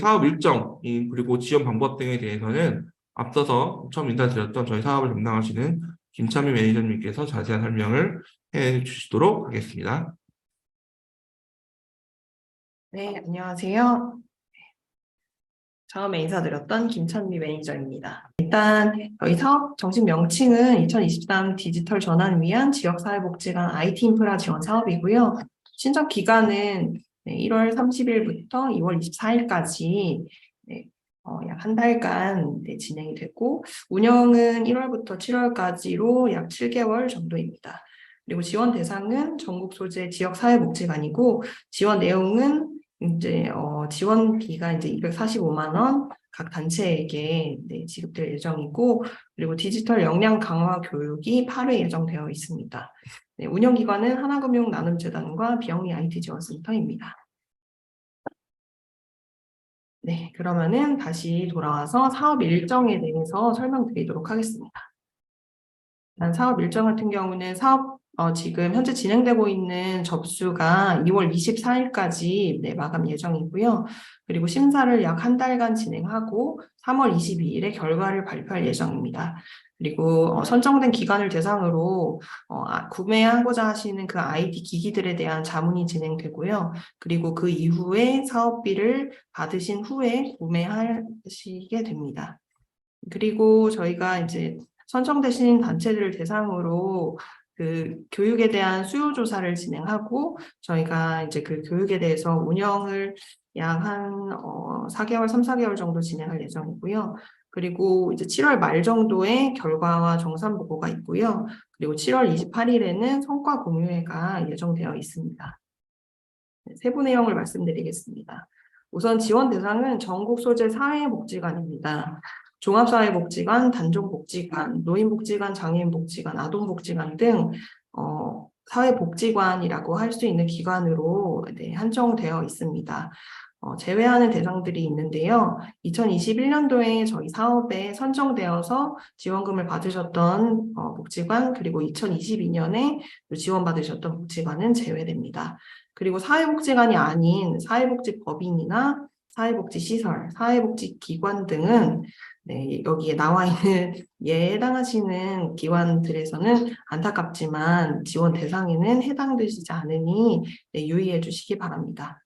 사업 일정 그리고 지원 방법 등에 대해서는 앞서서 처음 인사드렸던 저희 사업을 담당하시는 김찬미 매니저님께서 자세한 설명을 해 주시도록 하겠습니다. 네, 안녕하세요. 처음에 인사드렸던 김찬미 매니저입니다. 일단 저희 사업 정식 명칭은 2023 디지털 전환 위한 지역사회복지관 IT 인프라 지원 사업이고요. 신청 기간은 1월 30일부터 2월 24일까지 어, 약 한 달간 네, 진행이 되고 운영은 1월부터 7월까지로 약 7개월 정도입니다. 그리고 지원 대상은 전국 소재 지역사회복지관이고 지원 내용은 이제 어, 지원비가 이제 245만 원 각 단체에게 네, 지급될 예정이고 그리고 디지털 역량 강화 교육이 8회 예정되어 있습니다. 네, 운영 기관은 하나금융 나눔재단과 비영리 IT 지원센터입니다. 네, 그러면은 다시 돌아와서 사업 일정에 대해서 설명드리도록 하겠습니다. 사업 일정 같은 경우는 사업 어, 지금 현재 진행되고 있는 접수가 2월 24일까지 네, 마감 예정이고요. 그리고 심사를 약 한 달간 진행하고 3월 22일에 결과를 발표할 예정입니다. 그리고 어, 선정된 기관을 대상으로 어, 아, 구매하고자 하시는 그 IT 기기들에 대한 자문이 진행되고요. 그리고 그 이후에 사업비를 받으신 후에 구매하시게 됩니다. 그리고 저희가 이제 선정되신 단체들을 대상으로 그 교육에 대한 수요 조사를 진행하고 저희가 이제 그 교육에 대해서 운영을 약한 어, 4개월, 3, 4개월 정도 진행할 예정이고요. 그리고 이제 7월 말 정도에 결과와 정산 보고가 있고요. 그리고 7월 28일에는 성과 공유회가 예정되어 있습니다. 네, 세부 내용을 말씀드리겠습니다. 우선 지원 대상은 전국 소재 사회복지관입니다. 종합사회복지관, 단종복지관, 노인복지관, 장애인복지관, 아동복지관 등 어, 사회복지관이라고 할 수 있는 기관으로 네, 한정되어 있습니다. 어, 제외하는 대상들이 있는데요. 2021년도에 저희 사업에 선정되어서 지원금을 받으셨던 어, 복지관 그리고 2022년에 지원받으셨던 복지관은 제외됩니다. 그리고 사회복지관이 아닌 사회복지법인이나 사회복지시설, 사회복지기관 등은 네, 여기에 나와 있는 예에 해당하시는 기관들에서는 안타깝지만 지원 대상에는 해당되시지 않으니 네, 유의해 주시기 바랍니다.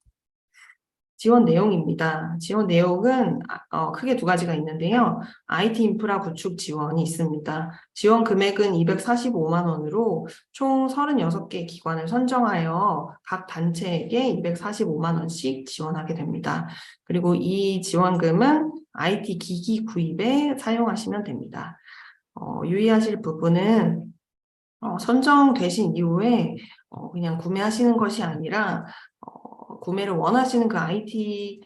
지원 내용입니다. 지원 내용은 어, 크게 두 가지가 있는데요. IT 인프라 구축 지원이 있습니다. 지원 금액은 245만 원으로 총 36개 기관을 선정하여 각 단체에게 245만 원씩 지원하게 됩니다. 그리고 이 지원금은 IT 기기 구입에 사용하시면 됩니다. 어, 유의하실 부분은 어, 선정되신 이후에 어, 그냥 구매하시는 것이 아니라 어, 구매를 원하시는 그 IT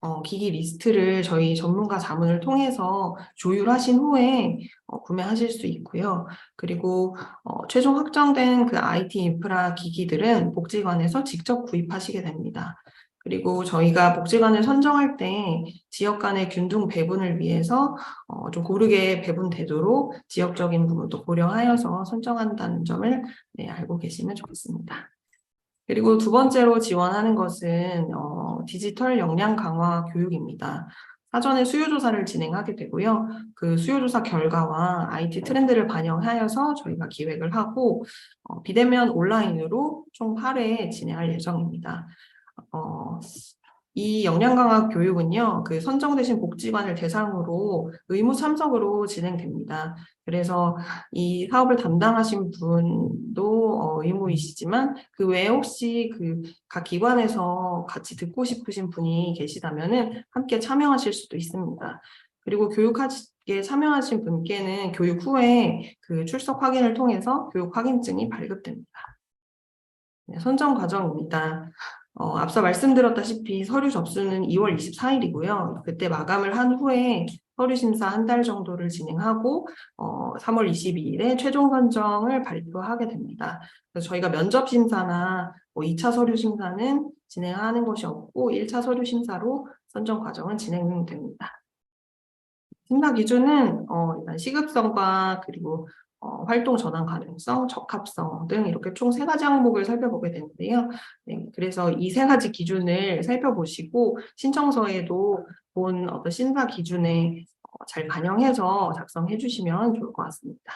어, 기기 리스트를 저희 전문가 자문을 통해서 조율하신 후에 어, 구매하실 수 있고요. 그리고 어, 최종 확정된 그 IT 인프라 기기들은 복지관에서 직접 구입하시게 됩니다. 그리고 저희가 복지관을 선정할 때 지역 간의 균등 배분을 위해서 어, 좀 고르게 배분되도록 지역적인 부분도 고려하여서 선정한다는 점을 네, 알고 계시면 좋겠습니다. 그리고 두 번째로 지원하는 것은 어, 디지털 역량 강화 교육입니다. 사전에 수요조사를 진행하게 되고요. 그 수요조사 결과와 IT 트렌드를 반영하여서 저희가 기획을 하고 어, 비대면 온라인으로 총 8회 진행할 예정입니다. 어, 이 역량 강화 교육은요, 그 선정되신 복지관을 대상으로 의무 참석으로 진행됩니다. 그래서 이 사업을 담당하신 분도 어, 의무이시지만 그 외에 혹시 그 각 기관에서 같이 듣고 싶으신 분이 계시다면은 함께 참여하실 수도 있습니다. 그리고 교육하기에 참여하신 분께는 교육 후에 그 출석 확인을 통해서 교육 확인증이 발급됩니다. 네, 선정 과정입니다. 어, 앞서 말씀드렸다시피 서류 접수는 2월 24일이고요. 그때 마감을 한 후에 서류 심사 한 달 정도를 진행하고 어, 3월 22일에 최종 선정을 발표하게 됩니다. 그래서 저희가 면접 심사나 뭐 2차 서류 심사는 진행하는 것이 없고 1차 서류 심사로 선정 과정은 진행됩니다. 심사 기준은 어, 일단 시급성과 그리고 어, 활동 전환 가능성, 적합성 등 이렇게 총 세 가지 항목을 살펴보게 되는데요. 네, 그래서 이 세 가지 기준을 살펴보시고 신청서에도 본 어떤 심사 기준에 어, 잘 반영해서 작성해 주시면 좋을 것 같습니다.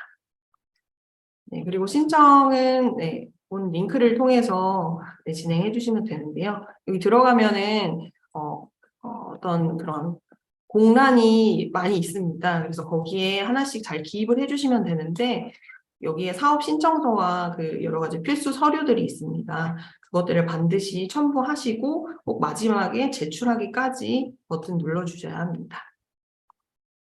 네, 그리고 신청은 네, 본 링크를 통해서 네, 진행해 주시면 되는데요. 여기 들어가면은 어, 어, 어떤 그런 공란이 많이 있습니다. 그래서 거기에 하나씩 잘 기입을 해주시면 되는데 여기에 사업 신청서와 그 여러 가지 필수 서류들이 있습니다. 그것들을 반드시 첨부하시고 꼭 마지막에 제출하기까지 버튼 눌러주셔야 합니다.